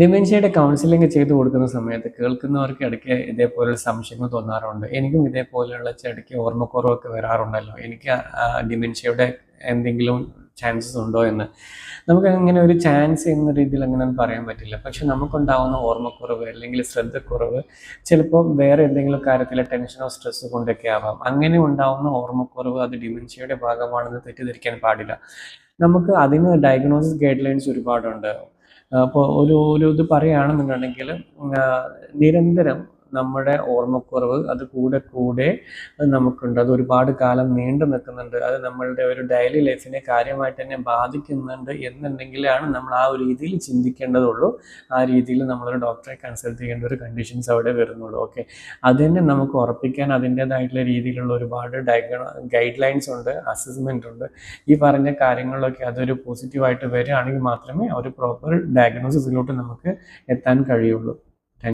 ഡിമെൻഷ്യയുടെ counselling ചെയ്തു കൊടുക്കുന്ന സമയത്ത് കേൾക്കുന്നവർക്ക് ഇടയ്ക്ക് ഇതേപോലുള്ള സംശയങ്ങൾ തോന്നാറുണ്ട്. എനിക്കും ഇതേപോലെയുള്ള ഇടയ്ക്ക് ഓർമ്മക്കുറവൊക്കെ വരാറുണ്ടല്ലോ. എനിക്ക് ഡിമെൻഷ്യയുടെ എന്തെങ്കിലും ചാൻസസ് ഉണ്ടോ എന്ന്. നമുക്ക് അങ്ങനെ ഒരു ചാൻസ് എന്ന രീതിയിൽ അങ്ങനെ പറയാൻ പറ്റില്ല. പക്ഷെ നമുക്കുണ്ടാവുന്ന ഓർമ്മക്കുറവ് അല്ലെങ്കിൽ ശ്രദ്ധക്കുറവ് ചിലപ്പോൾ വേറെ എന്തെങ്കിലും കാര്യത്തിൽ ടെൻഷനോ സ്ട്രെസ്സോ കൊണ്ടൊക്കെ ആവാം. അങ്ങനെ ഉണ്ടാവുന്ന ഓർമ്മക്കുറവ് അത് ഡിമെൻഷ്യയുടെ ഭാഗമാണെന്ന് തെറ്റിദ്ധരിക്കാൻ പാടില്ല. നമുക്ക് അതിന് ഡയഗ്നോസിസ് ഗൈഡ് ലൈൻസ് ഒരുപാടുണ്ട്. അപ്പോൾ ഒരു ഒരു ഇത് പറയുകയാണെന്നുണ്ടെങ്കിൽ നിരന്തരം നമ്മുടെ ഓർമ്മക്കുറവ് അത് കൂടെ കൂടെ അത് നമുക്കുണ്ട്. അത് ഒരുപാട് കാലം നീണ്ടു നിൽക്കുന്നുണ്ട്. അത് നമ്മളുടെ ഒരു ഡെയിലി ലൈഫിനെ കാര്യമായിട്ട് തന്നെ ബാധിക്കുന്നുണ്ട് എന്നുണ്ടെങ്കിലാണ് നമ്മൾ ആ ഒരു രീതിയിൽ ചിന്തിക്കേണ്ടതുള്ളൂ. ആ രീതിയിൽ നമ്മളൊരു ഡോക്ടറെ കൺസൾട്ട് ചെയ്യേണ്ട ഒരു കണ്ടീഷൻസ് അവിടെ വരുന്നുള്ളൂ. ഓക്കെ അത് തന്നെ നമുക്ക് ഉറപ്പിക്കാൻ അതിന്റേതായിട്ടുള്ള രീതിയിലുള്ള ഒരുപാട് ഡയഗ്നോ ഗൈഡ് ലൈൻസ് ഉണ്ട് അസസ്മെന്റ് ഉണ്ട്. ഈ പറഞ്ഞ കാര്യങ്ങളിലൊക്കെ അതൊരു പോസിറ്റീവായിട്ട് വരികയാണെങ്കിൽ മാത്രമേ ഒരു പ്രോപ്പർ ഡയഗ്നോസിസിലോട്ട് നമുക്ക് എത്താൻ കഴിയുള്ളൂ.